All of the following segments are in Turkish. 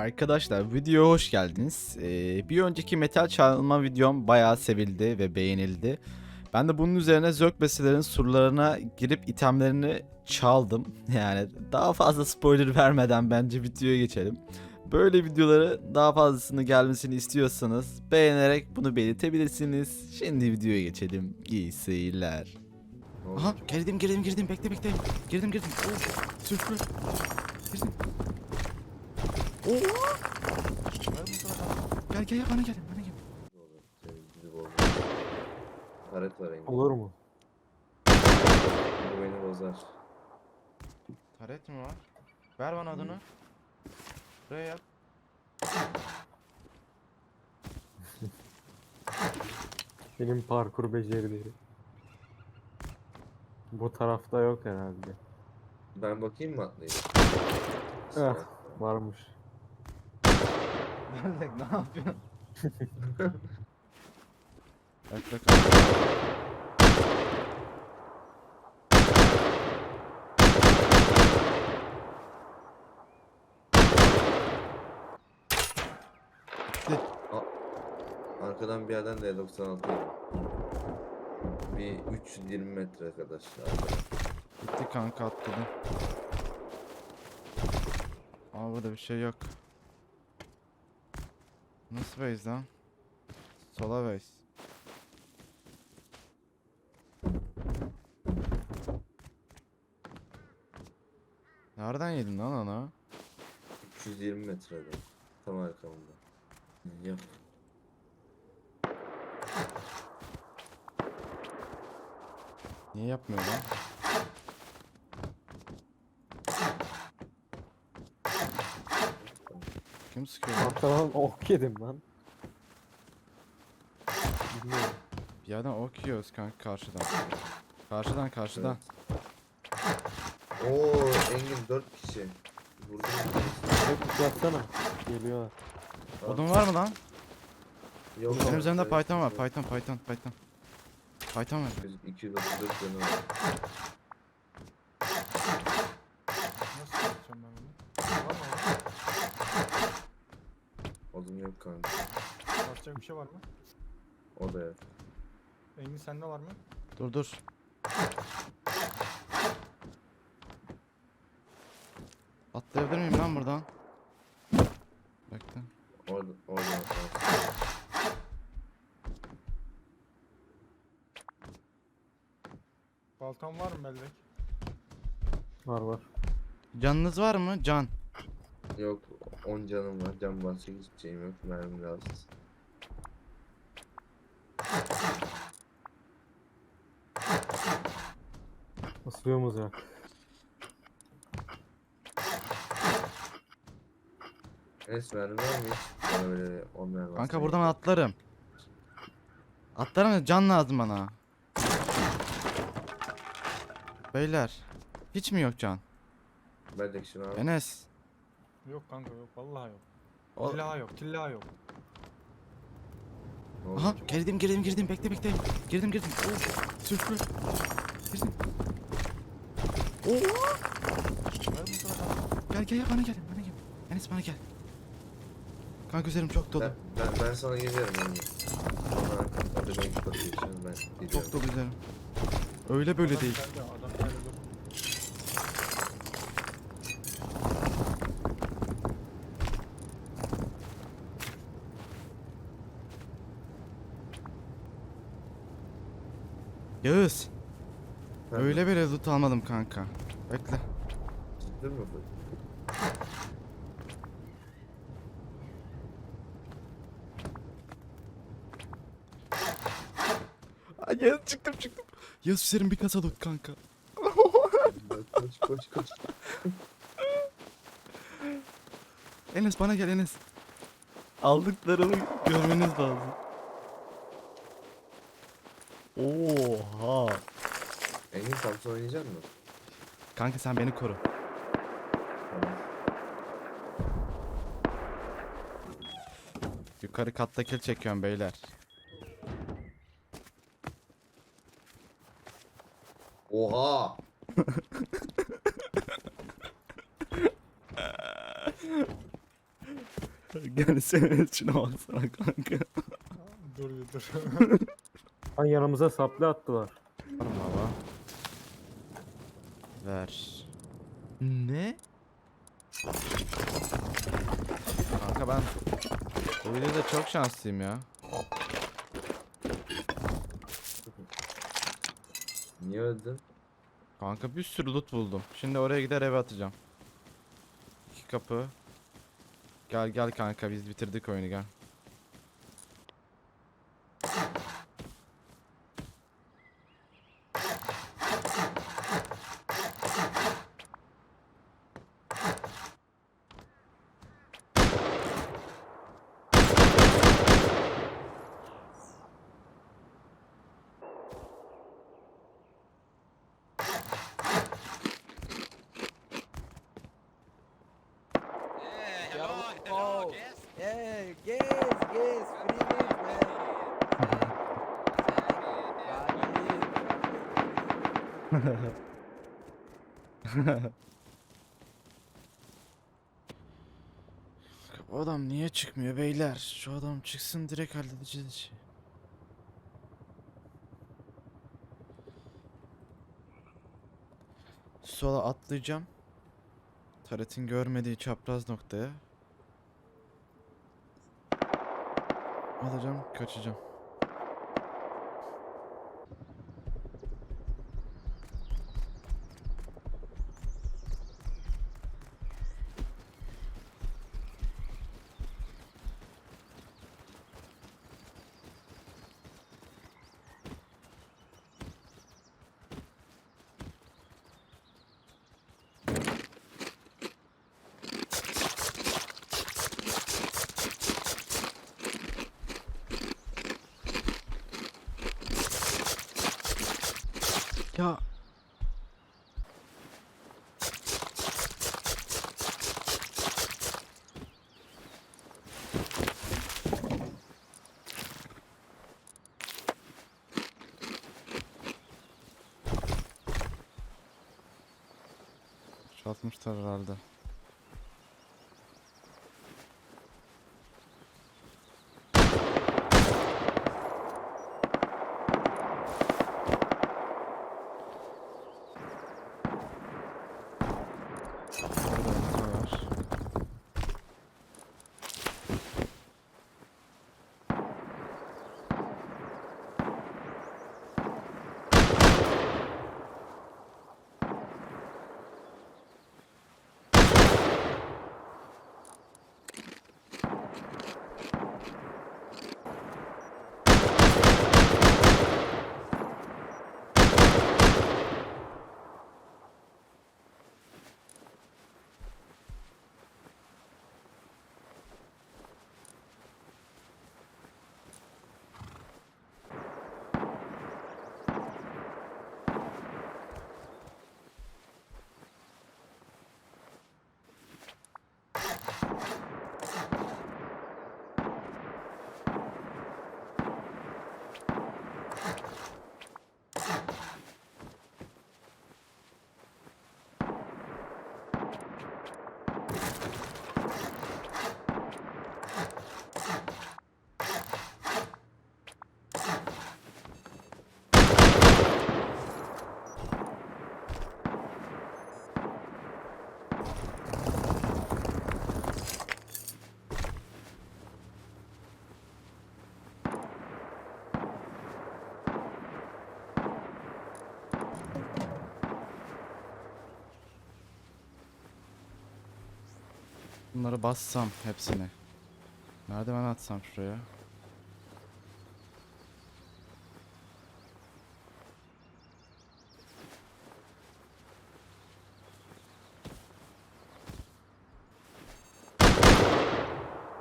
Arkadaşlar videoya hoş geldiniz. Ee, bir önceki metal çalma videom bayağı sevildi ve beğenildi. Ben de bunun üzerine Zörkbesilerin surlarına girip itemlerini çaldım. Yani daha fazla spoiler vermeden bence videoya geçelim. Böyle videoları daha fazlasını gelmesini istiyorsanız beğenerek bunu belirtebilirsiniz. Şimdi videoya geçelim. İyi seyirler. Aha girdim girdim girdim bekle bekle. Girdim girdim. Oh, sürtme. Girdim. Oo. Gel gel bana gel bana gel. Taret var Engin. Olur mu? Bu beni bozar. Taret mi var? Ver bana adını. Buraya yap. Benim parkur becerileri. Bu tarafta yok herhalde. Ben bakayım mı atlayayım? Eh, varmış. Nerede ne yapıyorsun? Bak. Gitti. Arkadan bir yerden de 96 yedim. Bir 320 metre arkadaşlar. Gitti kanka atladım. Ama burada bir şey yok. Nasıl base lan? Sola base. Nereden yedin lan onu? 320 metrede. Tam arkamda. Yap. Niye yapmıyor lan? Kim sıkıyor lan? Arkadan ok yedim lan. Bilmiyorum. Bir yerden ok yiyoruz kanka karşıdan. Karşıdan karşıdan. Oo Engin 4 kişi. Vurdum. Hep tutuyatsana. Geliyorlar. Odun var mı lan? Yok üzerimde evet, Python var. Python, Python, Python. Python var. 234 canı var. Nasıl yapacağım ben bunu? Var mı Odun yok kanka. Basacak bir şey var mı? O da yok. Engin sende var mı? Dur dur. Atlayabilir miyim lan buradan? Bekle. Orada, orada. Baltan var mı bellek? Var var. Canınız var mı? Can. Yok 10 canım var. Can basacak hiçbir şeyim yok. Mermi lazım. Isırıyor muzak. Enes mermi var mı hiç? Bana böyle 10 mermi Kanka buradan atlarım. Atlarım da can lazım bana. Beyler. Hiç mi yok can? Bellek şunu al. Enes. Yok kanka yok vallahi yok. O- Tilla yok tilla yok. Aha girdim girdim girdim bekle bekle. Girdim girdim. Oh, sürtme. Girdim. Oo. Tarafa. Gel gel bana gel bana gel. Enes bana gel. Kanka üzerim çok dolu. Ben, ben, ben sana geliyorum Engin. Sonra hadi ben bakayım şimdi ben gidiyorum. Çok dolu üzerim. Öyle böyle Adam değil. Sende, adam sende dur. Yağız. Ben- Öyle böyle loot almadım kanka. Bekle. Ciddi mi bu? Ay Yağız çıktım çıktım. Yağız üzerim bir kasa loot kanka. koş koş koş. Enes bana gel Enes. Aldıklarımı görmeniz lazım. Oha. Samsun oynayacak mısın? Kanka sen beni koru. Tamam. Yukarı katta kill çekiyorum beyler. Oha! Gel senin içine baksana kanka. Dur bir dur. Lan yanımıza saplı attılar. Mı baba? Ver. Ne? Kanka ben bu videoda çok şanslıyım ya. Niye öldün? Kanka bir sürü loot buldum. Şimdi oraya gider eve atacağım. İki kapı. Gel gel kanka biz bitirdik oyunu gel. Bu adam niye çıkmıyor beyler? Şu adam çıksın direkt halledeceğiz işi. Sola atlayacağım. Taret'in görmediği çapraz noktaya. Alacağım, kaçacağım. Ya Çatmışlar herhalde. Burada bir var. Bunları bassam hepsini. Merdiven atsam şuraya.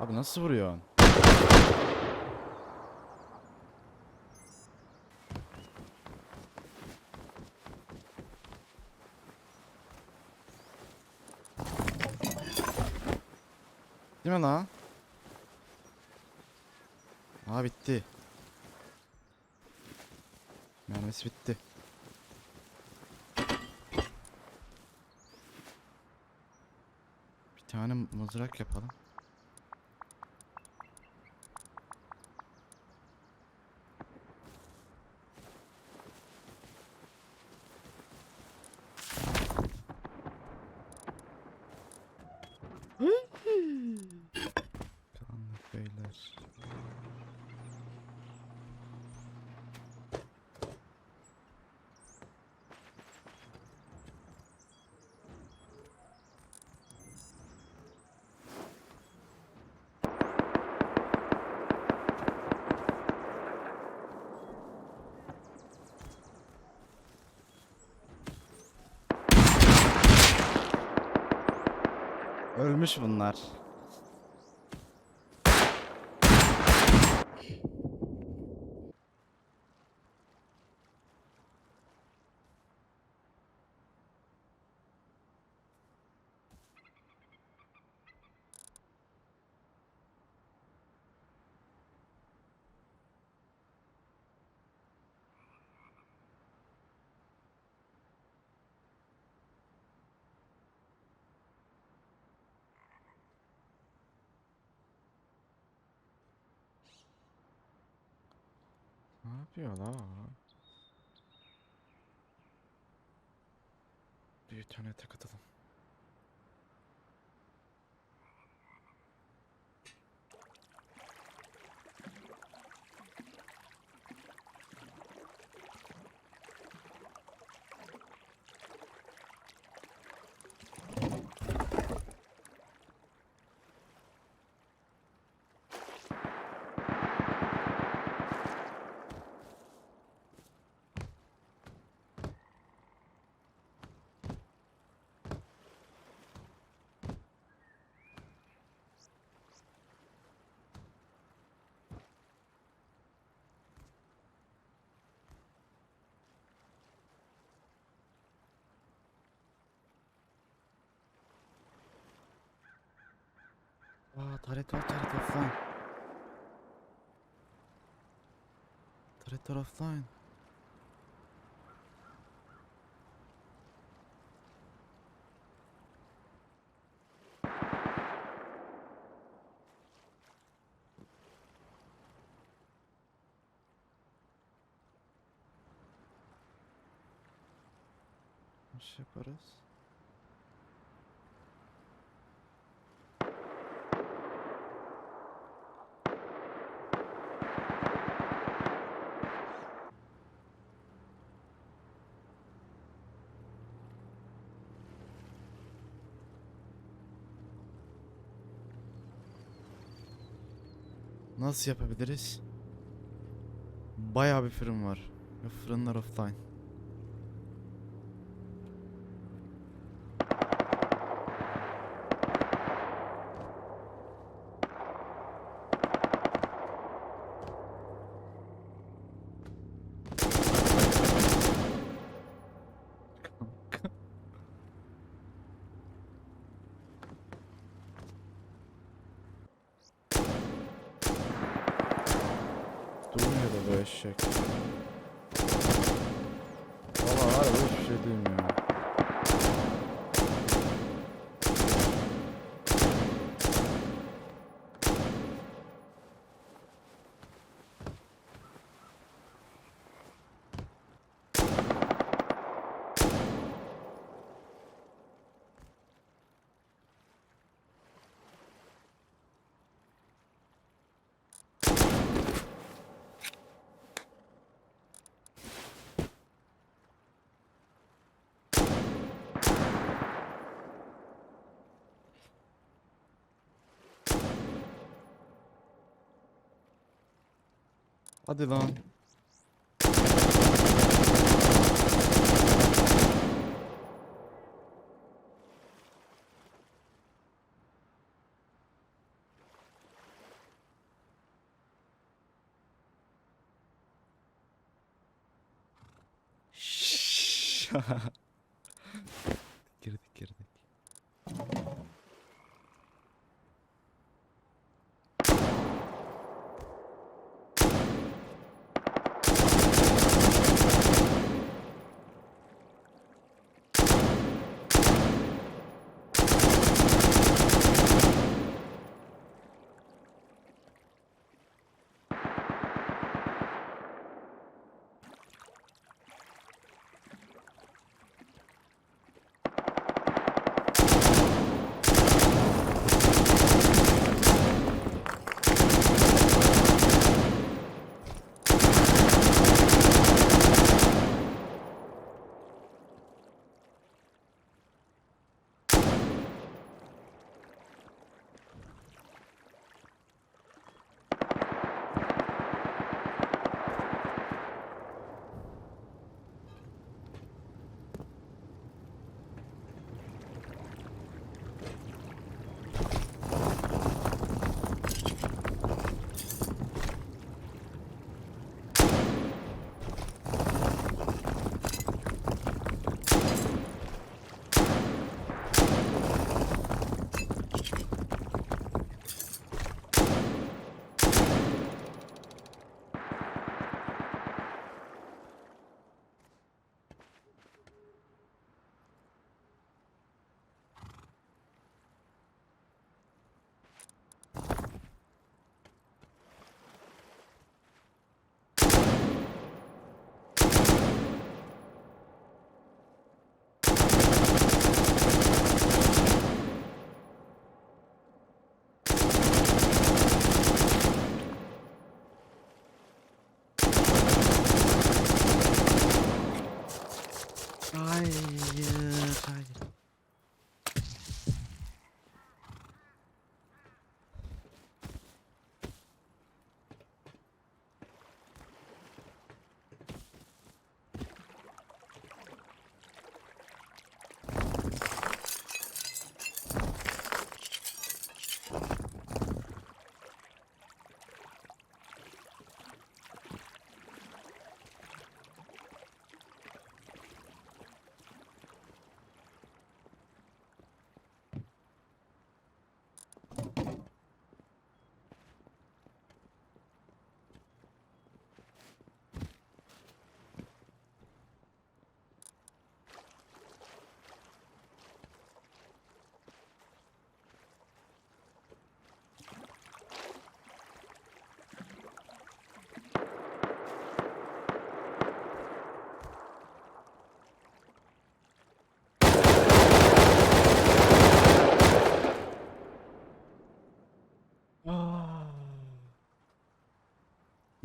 Abi nasıl vuruyorsun? Değil mi lan? Aa bitti. Mermisi bitti. Bir tane mızrak yapalım. Ölmüş bunlar. Yapıyor la? Bir tane tek atalım. Aa taret var taret offline. Taretler offline. Nasıl yaparız? Nasıl yapabiliriz? Bayağı bir fırın var. Fırınlar offline. Hadi lan. Şşş.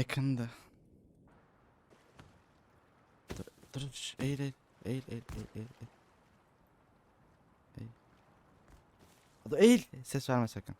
Yakında. Dur, dur eğil eğil. Eğil eğil eğil eğil. eğil. Eğil. Ses verme sakın.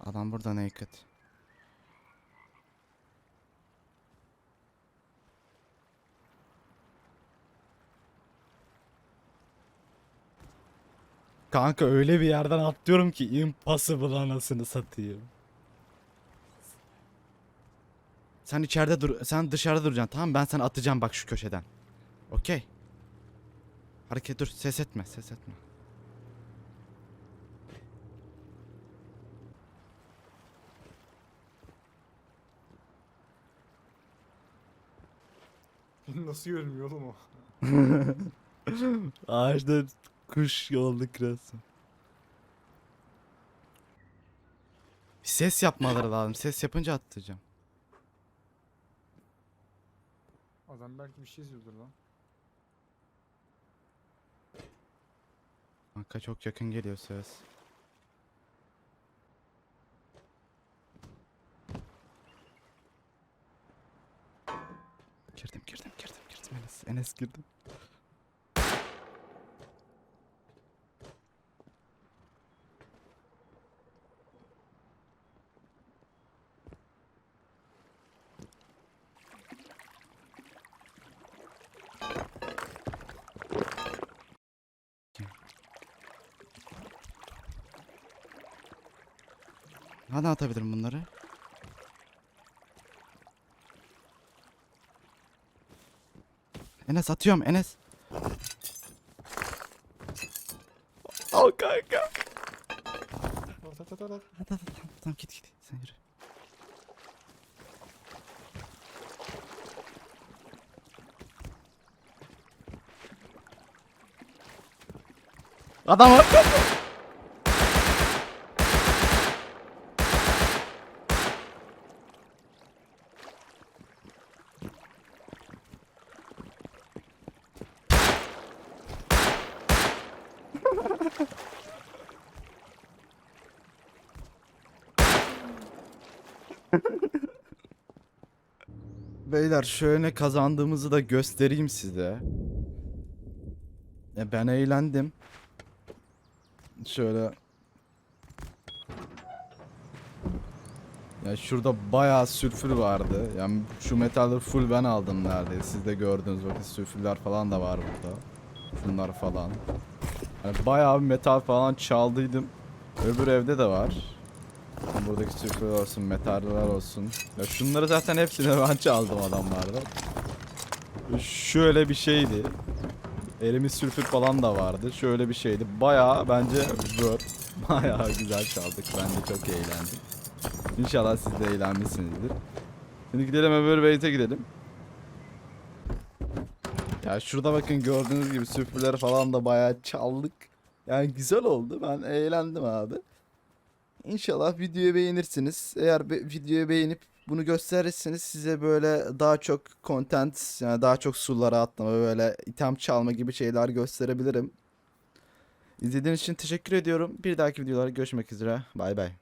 Adam burada naked. Kanka öyle bir yerden atlıyorum ki impossible anasını satayım. Sen içeride dur, sen dışarıda duracaksın tamam? Ben sana atacağım bak şu köşeden. Okey. Hareket dur, ses etme, ses etme. Nasıl görünmüyor oğlum o? Ağaçta kuş yolda kırasın. Ses yapmaları lazım. Ses yapınca atlayacağım. Adam belki bir şey izliyordur lan. Kanka çok yakın geliyor ses. Girdim girdim girdim girdim Enes. Enes girdim. Hadi atabilirim bunları. Enes atıyorum Enes. Al kanka. At at at at. at. Hadi hadi tamam, tamam git git sen yürü. Adam var. Beyler şöyle kazandığımızı da göstereyim size. Ya ben eğlendim. Şöyle. Ya şurada bayağı sülfür vardı. Yani şu metalleri full ben aldım neredeyse. Siz de gördünüz bakın sülfürler falan da var burada. Şunlar falan. Yani bayağı bir metal falan çaldıydım. Öbür evde de var. Buradaki sülfür olsun, metaller olsun. Ya şunları zaten hepsini ben çaldım adamlardan. Şöyle bir şeydi. Elimiz sülfür falan da vardı. Şöyle bir şeydi. Bayağı bence worth. Bayağı güzel çaldık. Ben de çok eğlendim. İnşallah siz de eğlenmişsinizdir. Şimdi gidelim öbür base'e gidelim. Ya şurada bakın gördüğünüz gibi sülfürleri falan da bayağı çaldık. Yani güzel oldu. Ben eğlendim abi. İnşallah videoyu beğenirsiniz. Eğer be- videoyu beğenip bunu gösterirseniz size böyle daha çok content yani daha çok sulara atlama böyle item çalma gibi şeyler gösterebilirim. İzlediğiniz için teşekkür ediyorum. Bir dahaki videolarda görüşmek üzere. Bay bay.